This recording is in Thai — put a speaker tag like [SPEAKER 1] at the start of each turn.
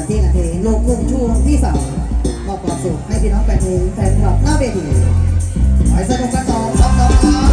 [SPEAKER 1] กันที่กันเทโลกกุ้งช่วงที่สามมอบความสุขให้พี่น้องแฟนเพลงแฟนคลับหน้าเวทีไปสนุกกันต่อครับน้องครับ